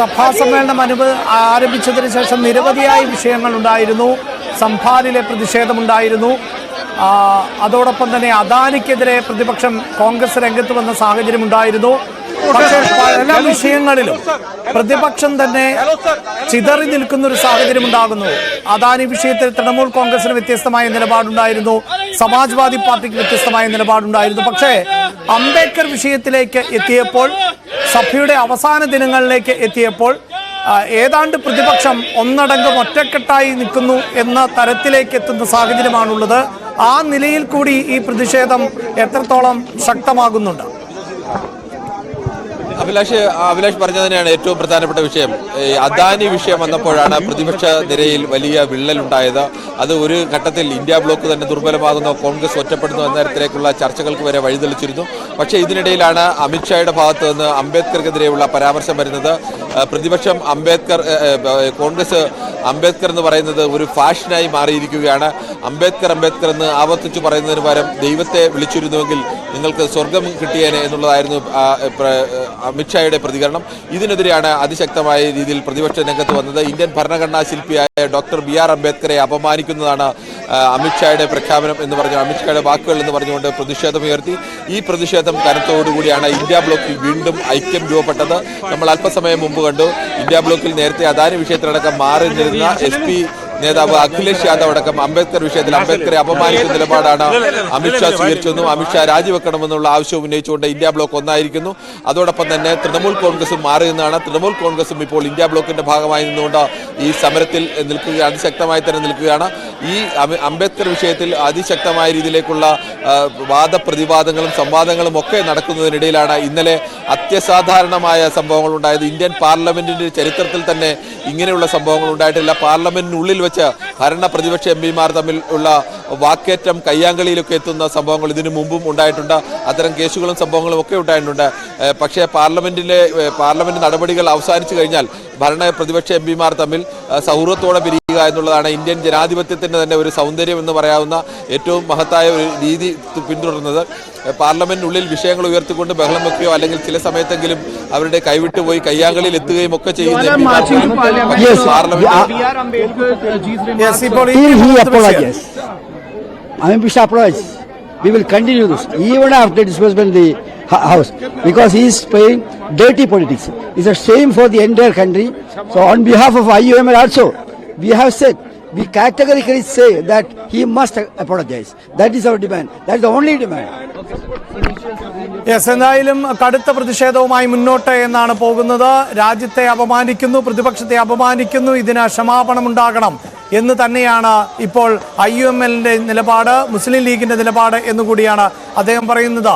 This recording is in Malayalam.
സഭാ സമ്മേളനം അനുവ ആരംഭിച്ചതിന് ശേഷം നിരവധിയായ വിഷയങ്ങൾ ഉണ്ടായിരുന്നു സംഭാലിലെ പ്രതിഷേധമുണ്ടായിരുന്നു. അതോടൊപ്പം തന്നെ അദാനിക്കെതിരെ പ്രതിപക്ഷം കോൺഗ്രസ് രംഗത്ത് വന്ന സാഹചര്യം ഉണ്ടായിരുന്നു. പക്ഷേ പല വിഷയങ്ങളിലും പ്രതിപക്ഷം തന്നെ ചിതറി നിൽക്കുന്ന ഒരു സാഹചര്യം ഉണ്ടാകുന്നു. അദാനി വിഷയത്തിൽ തൃണമൂൽ കോൺഗ്രസിന് വ്യത്യസ്തമായ നിലപാടുണ്ടായിരുന്നു. സമാജ്വാദി പാർട്ടിക്ക് വ്യത്യസ്തമായ നിലപാടുണ്ടായിരുന്നു. പക്ഷേ അംബേദ്കർ വിഷയത്തിലേക്ക് എത്തിയപ്പോൾ സഭയുടെ അവസാന ദിനങ്ങളിലേക്ക് എത്തിയപ്പോൾ ഏതാണ്ട് പ്രതിപക്ഷം ഒന്നടങ്കം ഒറ്റക്കെട്ടായി നിൽക്കുന്നു എന്ന തരത്തിലേക്ക് എത്തുന്ന സാഹചര്യമാണുള്ളത്. ആ നിലയിൽ കൂടി ഈ പ്രതിഷേധം എത്രത്തോളം ശക്തമാകുന്നുണ്ട്? അഭിലാഷ് അഭിലാഷ് പറഞ്ഞത് തന്നെയാണ് ഏറ്റവും പ്രധാനപ്പെട്ട വിഷയം. അദാനി വിഷയം വന്നപ്പോഴാണ് പ്രതിപക്ഷ നിരയിൽ വലിയ വിള്ളലുണ്ടായത്. അത് ഒരു ഘട്ടത്തിൽ ഇന്ത്യ ബ്ലോക്ക് തന്നെ ദുർബലമാകുന്നു കോൺഗ്രസ് ഒറ്റപ്പെടുന്നു എന്ന തരത്തിലേക്കുള്ള ചർച്ചകൾക്ക് വരെ വഴിതെളിച്ചിരുന്നു. പക്ഷേ ഇതിനിടയിലാണ് അമിത്ഷായുടെ ഭാഗത്തു നിന്ന് അംബേദ്കർക്കെതിരെയുള്ള പരാമർശം വരുന്നത്. പ്രതിപക്ഷം അംബേദ്കർ കോൺഗ്രസ് അംബേദ്കർ എന്ന് പറയുന്നത് ഒരു ഫാഷനായി മാറിയിരിക്കുകയാണ്. അംബേദ്കർ അംബേദ്കർ എന്ന് ആവർത്തിച്ച് പറയുന്നതിന് പകരം ദൈവത്തെ വിളിച്ചിരുന്നുവെങ്കിൽ നിങ്ങൾക്ക് സ്വർഗം കിട്ടിയേനെ എന്നുള്ളതായിരുന്നു അമിത്ഷായുടെ പ്രതികരണം. ഇതിനെതിരെയാണ് അതിശക്തമായ രീതിയിൽ പ്രതിപക്ഷ രംഗത്ത് വന്നത്. ഇന്ത്യൻ ഭരണഘടനാ ശില്പിയായ ഡോക്ടർ ബി ആർ അംബേദ്കറെ അപമാനിക്കുന്നതാണ് അമിത്ഷായുടെ പ്രഖ്യാപനം എന്ന് പറഞ്ഞു അമിത്ഷായുടെ വാക്കുകൾ എന്ന് പറഞ്ഞുകൊണ്ട് പ്രതിഷേധമുയർത്തി. ഈ പ്രതിഷേധം കനത്തോടുകൂടിയാണ് ഇന്ത്യ ബ്ലോക്കിൽ വീണ്ടും ഐക്യം രൂപപ്പെട്ടത്. നമ്മൾ അല്പസമയം മുമ്പ് കണ്ടു ഇന്ത്യ ബ്ലോക്കിൽ നേരത്തെ അദാനി വിഷയത്തിലടക്കം മാറി നിന്നിരുന്ന എസ് പി നേതാവ് അഖിലേഷ് യാദവ് അടക്കം അംബേദ്കർ വിഷയത്തിൽ അംബേദ്കറെ അപമാനിക്കുന്ന നിലപാടാണ്. അമിത്ഷാ സ്വീകരിച്ചതെന്നും അമിത്ഷാ രാജിവെക്കണമെന്നുള്ള ആവശ്യം ഉന്നയിച്ചുകൊണ്ട് ഇന്ത്യ ബ്ലോക്ക് ഒന്നായിരിക്കുന്നു. അതോടൊപ്പം തന്നെ തൃണമൂൽ കോൺഗ്രസും മാറിയെന്നാണ്. തൃണമൂൽ കോൺഗ്രസും ഇപ്പോൾ ഇന്ത്യ ബ്ലോക്കിന്റെ ഭാഗമായി നിന്നുകൊണ്ട് ഈ സമരത്തിൽ നിൽക്കുകയാണ് അതിശക്തമായി തന്നെ നിൽക്കുകയാണ്. ഈ അംബേദ്കർ വിഷയത്തിൽ അതിശക്തമായ രീതിയിലേക്കുള്ള വാദപ്രതിവാദങ്ങളും സംവാദങ്ങളും ഒക്കെ നടക്കുന്നതിനിടയിലാണ് ഇന്നലെ അത്യസാധാരണമായ സംഭവങ്ങൾ ഉണ്ടായത് ഇന്ത്യൻ പാർലമെന്റിന്റെ ചരിത്രത്തിൽ തന്നെ ഇങ്ങനെയുള്ള സംഭവങ്ങൾ ഉണ്ടായിട്ടില്ല പാർലമെന്റിനുള്ളിൽ വെച്ച് ഭരണ പ്രതിപക്ഷ എം പിമാർ തമ്മിൽ ഉള്ള വാക്കേറ്റം കയ്യാങ്കളിയിലൊക്കെ എത്തുന്ന സംഭവങ്ങൾ ഇതിനു മുമ്പും ഉണ്ടായിട്ടുണ്ട്. അത്തരം കേസുകളും സംഭവങ്ങളും ഒക്കെ ഉണ്ടായിട്ടുണ്ട്. പക്ഷേ പാർലമെന്റിലെ പാർലമെന്റ് നടപടികൾ അവസാനിച്ചു കഴിഞ്ഞാൽ ഭരണ പ്രതിപക്ഷ എം പിമാർ തമ്മിൽ സൗഹൃദത്തോടെ എന്നുള്ളതാണ് ഇന്ത്യൻ ജനാധിപത്യത്തിന്റെ തന്നെ ഒരു സൗന്ദര്യം എന്ന് പറയാവുന്ന ഏറ്റവും മഹത്തായ ഒരു രീതി പിന്തുടരുന്നത് പാർലമെന്റിനുള്ളിൽ വിഷയങ്ങൾ ഉയർത്തിക്കൊണ്ട് ബഹളം വെക്കുകയോ അല്ലെങ്കിൽ ചില സമയത്തെങ്കിലും അവരുടെ കൈവിട്ട് പോയി കയ്യാങ്കളിയിൽ എത്തുകയും ഒക്കെ ചെയ്യുന്ന. We will continue this even after disbursement the house because he is playing dirty politics. It's a shame for the entire country. So on behalf of IUML also, we have said, we categorically say that he must apologize. That is our demand. That is the only demand. Yes എന്തായാലും കടുത്ത പ്രതിഷേധവുമായി മുന്നോട്ട് എന്നാണ് പോകുന്നത് രാജ്യത്തെ അപമാനിക്കുന്നു പ്രതിപക്ഷത്തെ അപമാനിക്കുന്നു ഇതിന് ക്ഷമാപണം ഉണ്ടാകണം എന്ന് തന്നെയാണ് ഇപ്പോൾ ഐ യു എം എല്ലിന്റെ നിലപാട് മുസ്ലിം ലീഗിന്റെ നിലപാട് എന്നുകൂടിയാണ് അദ്ദേഹം പറയുന്നത്